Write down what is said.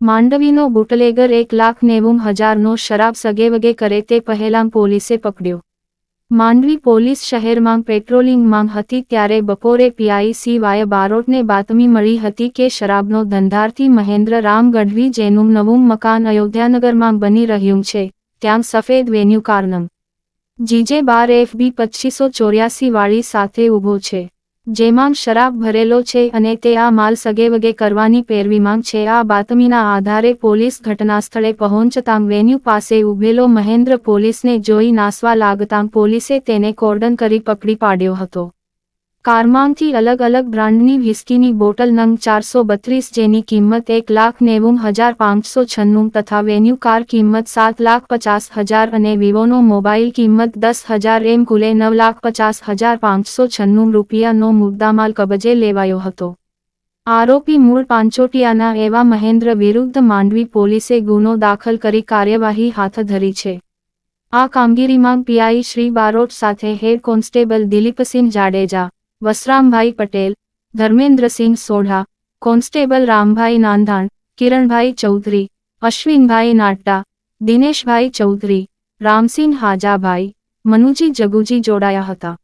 માંડવીનો bootlegger એક લાખ નેવું હજારનો શરાબ સગેવગે કરે તે પહેલાં પોલીસે પકડ્યો. માંડવી પોલીસ શહેરમાં પેટ્રોલિંગમાં હતી ત્યારે બપોરે પીઆઈ સિવાય બારોટને બાતમી મળી હતી કે શરાબનો ધંધાર્થી મહેન્દ્ર રામ ગઢવી જેનું નવું મકાન અયોધ્યાનગરમાં બની રહ્યું છે, ત્યાં સફેદ વેન્યુ કારનમ. જીજે બાર એફબી પચીસો ચોર્યાસી વાળી સાથે ઊભો છે. જેમાં શરાબ ભરેલો છે અને તે આ માલ સગેવગે કરવાની પેરવીમાં છે. આ બાતમીના આધારે પોલીસ ઘટનાસ્થળે પહોંચતાં વેન્યુ પાસે ઊભેલો મહેન્દ્ર પોલીસને જોઈ નાસવા લાગતાં પોલીસે તેને કોર્ડન કરી પકડી પાડ્યો હતો. કારમાંથી અલગ અલગ બ્રાન્ડની વ્હિસ્કીની બોટલ નંગ ચારસો બત્રીસ જેની કિંમત એક લાખ નેવું હજાર પાંચસો છન્નું તથા વેન્યુ કાર કિંમત સાત લાખ પચાસ હજાર અને વિવોનો મોબાઈલ કિંમત દસ હજાર એમ કુલે નવ લાખ પચાસ હજાર પાંચસો છન્નું રૂપિયાનો મુદ્દામાલ કબજે લેવાયો હતો. આરોપી મૂળ પાંચોટિયાના એવા મહેન્દ્ર વિરુદ્ધ માંડવી પોલીસે ગુનો દાખલ કરી કાર્યવાહી હાથ ધરી છે. આ કામગીરીમાં પીઆઈ શ્રી બારોટ સાથે head constable Dilipsinh Jadeja Vasrambhai Patel, Dharmendrasinh Sodha, constable Rambhai Nandhan, Kiranbhai Chaudhary, Ashwinbhai Natta, Dineshbhai Chaudhary, Ramsinh Hajabhai, Manuji Jaguji જોડાયા હતા.